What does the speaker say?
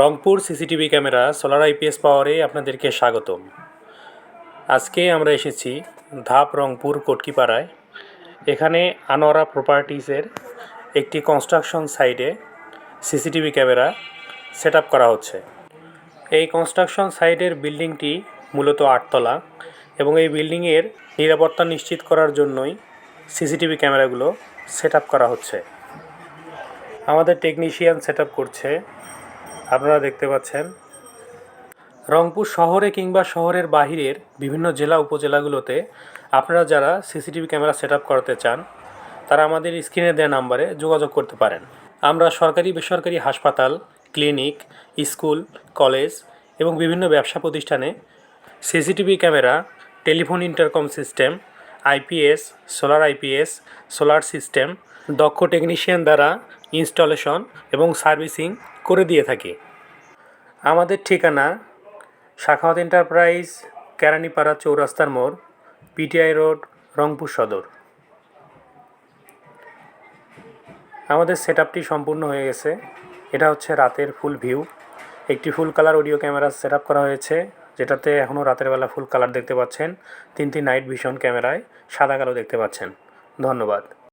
Rangpur CCTV camera solar IPS পাওয়ারে আপনাদেরকে স্বাগতম। আজকে আমরা এসেছি ধাপ রংপুর কটকিপাড়ায়। এখানে আনোয়ারা প্রপার্টিসের একটি কনস্ট্রাকশন সাইটে সিসিটিভি ক্যামেরা সেট করা হচ্ছে। এই কনস্ট্রাকশন সাইটের বিল্ডিংটি মূলত আটতলা এবং এই বিল্ডিংয়ের নিরাপত্তা নিশ্চিত করার জন্যই সিসিটিভি ক্যামেরাগুলো সেট করা হচ্ছে। আমাদের টেকনিশিয়ান সেট করছে আপনারা দেখতে পাচ্ছেন। রংপুর শহরে কিংবা শহরের বাহিরের বিভিন্ন জেলা উপজেলাগুলোতে আপনারা যারা সিসিটিভি ক্যামেরা সেট করাতে চান, তারা আমাদের স্ক্রিনে দেওয়া নাম্বারে যোগাযোগ করতে পারেন। আমরা সরকারি, বেসরকারি হাসপাতাল, ক্লিনিক, স্কুল, কলেজ এবং বিভিন্ন ব্যবসা প্রতিষ্ঠানে CCTV camera, telephone intercom system, IPS, solar IPS, solar system দক্ষ টেকনিশিয়ান দ্বারা ইনস্টলেশন এবং সার্ভিসিং করে দিয়ে থাকি। আমাদের ঠিকানা শাখাওয়াত এন্টারপ্রাইজ কেরানীপাড়া চৌরাস্তার মোড়, পিটিআই রোড, রংপুর সদর। আমাদের সেট সম্পূর্ণ হয়ে গেছে। এটা হচ্ছে রাতের ফুল ভিউ একটি full colour audio camera set করা হয়েছে, যেটাতে এখনও রাতের বেলা ফুল কালার দেখতে পাচ্ছেন। তিনটি নাইট ভিশন ক্যামেরায় সাদা কালো দেখতে পাচ্ছেন। ধন্যবাদ।